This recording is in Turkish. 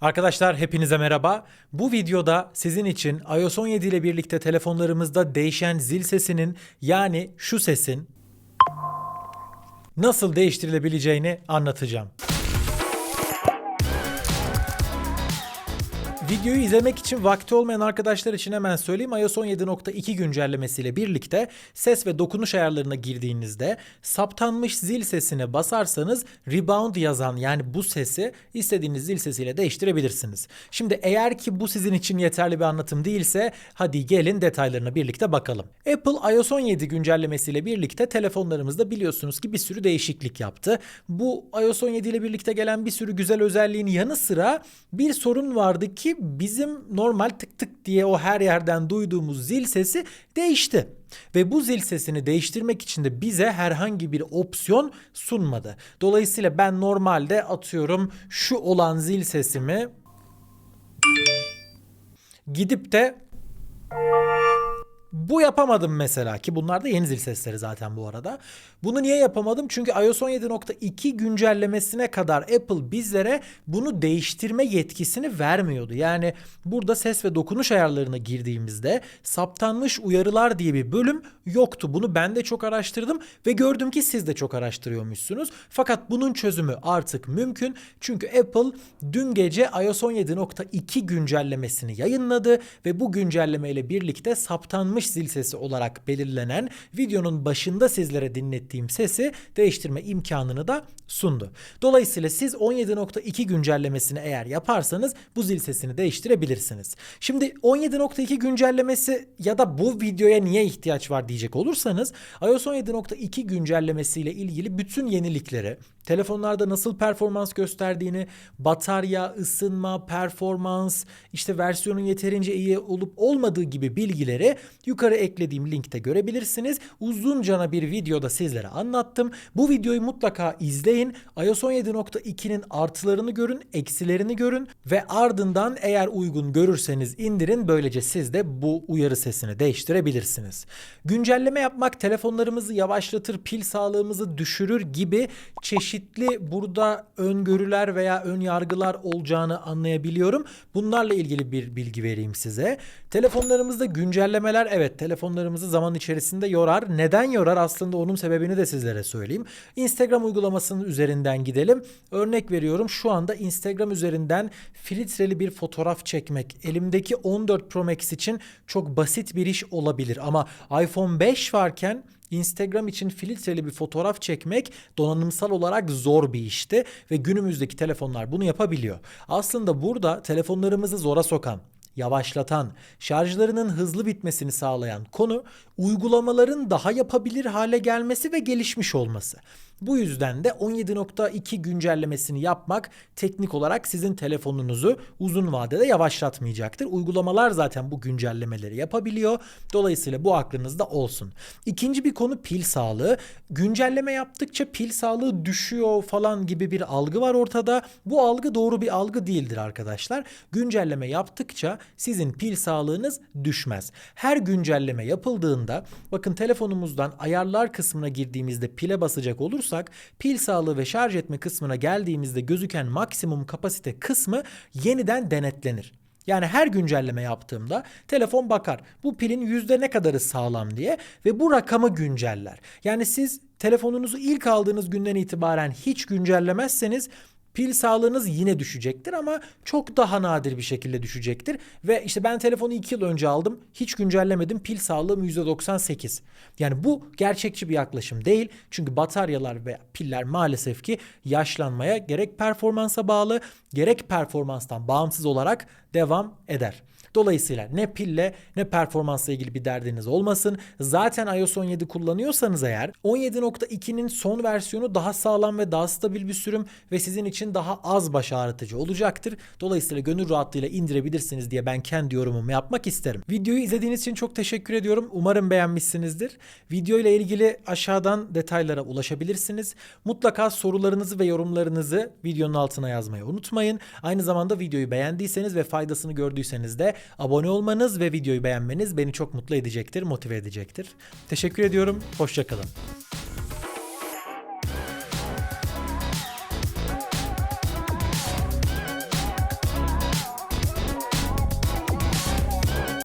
Arkadaşlar hepinize merhaba. Bu videoda sizin için iOS 17 ile birlikte telefonlarımızda değişen zil sesinin yani şu sesin nasıl değiştirilebileceğini anlatacağım. Videoyu izlemek için vakti olmayan arkadaşlar için hemen söyleyeyim. iOS 17.2 güncellemesiyle birlikte ses ve dokunuş ayarlarına girdiğinizde saptanmış zil sesine basarsanız rebound yazan yani bu sesi istediğiniz zil sesiyle değiştirebilirsiniz. Şimdi eğer ki bu sizin için yeterli bir anlatım değilse hadi gelin detaylarına birlikte bakalım. Apple iOS 17 güncellemesiyle birlikte telefonlarımızda biliyorsunuz ki bir sürü değişiklik yaptı. Bu iOS 17 ile birlikte gelen bir sürü güzel özelliğin yanı sıra bir sorun vardı ki bizim normal tık tık diye o her yerden duyduğumuz zil sesi değişti. Ve bu zil sesini değiştirmek için de bize herhangi bir opsiyon sunmadı. Dolayısıyla ben normalde atıyorum şu olan zil sesimi gidip de bu yapamadım mesela ki bunlar da yeni zil sesleri zaten bu arada. Bunu niye yapamadım? Çünkü iOS 17.2 güncellemesine kadar Apple bizlere bunu değiştirme yetkisini vermiyordu. Yani burada ses ve dokunuş ayarlarına girdiğimizde saptanmış uyarılar diye bir bölüm yoktu. Bunu ben de çok araştırdım ve gördüm ki siz de çok araştırıyormuşsunuz. Fakat bunun çözümü artık mümkün. Çünkü Apple dün gece iOS 17.2 güncellemesini yayınladı ve bu güncelleme ile birlikte saptanmış zil sesi olarak belirlenen videonun başında sizlere dinlettiğim sesi değiştirme imkanını da sundu. Dolayısıyla siz 17.2 güncellemesini eğer yaparsanız bu zil sesini değiştirebilirsiniz. Şimdi 17.2 güncellemesi ya da bu videoya niye ihtiyaç var diyecek olursanız iOS 17.2 güncellemesiyle ilgili bütün yenilikleri, telefonlarda nasıl performans gösterdiğini, batarya, ısınma, performans, işte versiyonun yeterince iyi olup olmadığı gibi bilgileri yukarı eklediğim linkte görebilirsiniz. Uzuncana bir videoda sizlere anlattım. Bu videoyu mutlaka izleyin. iOS 17.2'nin artılarını görün, eksilerini görün ve ardından eğer uygun görürseniz indirin. Böylece siz de bu uyarı sesini değiştirebilirsiniz. Güncelleme yapmak telefonlarımızı yavaşlatır, pil sağlığımızı düşürür gibi çeşitli burada öngörüler veya ön yargılar olacağını anlayabiliyorum. Bunlarla ilgili bir bilgi vereyim size. Telefonlarımızda güncellemeler evet telefonlarımızı zaman içerisinde yorar. Neden yorar? Aslında onun sebebini de sizlere söyleyeyim. Instagram uygulamasının üzerinden gidelim. Örnek veriyorum şu anda Instagram üzerinden filtreli bir fotoğraf çekmek elimdeki 14 Pro Max için çok basit bir iş olabilir ama iPhone 5 varken Instagram için filtreli bir fotoğraf çekmek donanımsal olarak zor bir işti ve günümüzdeki telefonlar bunu yapabiliyor. Aslında burada telefonlarımızı zora sokan, yavaşlatan, şarjlarının hızlı bitmesini sağlayan konu uygulamaların daha yapabilir hale gelmesi ve gelişmiş olması. Bu yüzden de 17.2 güncellemesini yapmak teknik olarak sizin telefonunuzu uzun vadede yavaşlatmayacaktır. Uygulamalar zaten bu güncellemeleri yapabiliyor. Dolayısıyla bu aklınızda olsun. İkinci bir konu pil sağlığı. Güncelleme yaptıkça pil sağlığı düşüyor falan gibi bir algı var ortada. Bu algı doğru bir algı değildir arkadaşlar. Güncelleme yaptıkça sizin pil sağlığınız düşmez. Her güncelleme yapıldığında bakın telefonumuzdan ayarlar kısmına girdiğimizde pile basacak olursak pil sağlığı ve şarj etme kısmına geldiğimizde gözüken maksimum kapasite kısmı yeniden denetlenir. Yani her güncelleme yaptığımda telefon bakar bu pilin yüzde ne kadarı sağlam diye ve bu rakamı günceller. Yani siz telefonunuzu ilk aldığınız günden itibaren hiç güncellemezseniz Pil sağlığınız yine düşecektir ama çok daha nadir bir şekilde düşecektir. Ve işte ben telefonu 2 yıl önce aldım. Hiç güncellemedim. Pil sağlığım %98. Yani bu gerçekçi bir yaklaşım değil. Çünkü bataryalar ve piller maalesef ki yaşlanmaya gerek performansa bağlı gerek performanstan bağımsız olarak devam eder. Dolayısıyla ne pille ne performansla ilgili bir derdiniz olmasın. Zaten iOS 17 kullanıyorsanız eğer 17.2'nin son versiyonu daha sağlam ve daha stabil bir sürüm ve sizin için daha az baş ağrıtıcı olacaktır. Dolayısıyla gönül rahatlığıyla indirebilirsiniz diye ben kendi yorumumu yapmak isterim. Videoyu izlediğiniz için çok teşekkür ediyorum. Umarım beğenmişsinizdir. Video ile ilgili aşağıdan detaylara ulaşabilirsiniz. Mutlaka sorularınızı ve yorumlarınızı videonun altına yazmayı unutmayın. Aynı zamanda videoyu beğendiyseniz ve faydasını gördüyseniz de abone olmanız ve videoyu beğenmeniz beni çok mutlu edecektir, motive edecektir. Teşekkür ediyorum. Hoşçakalın.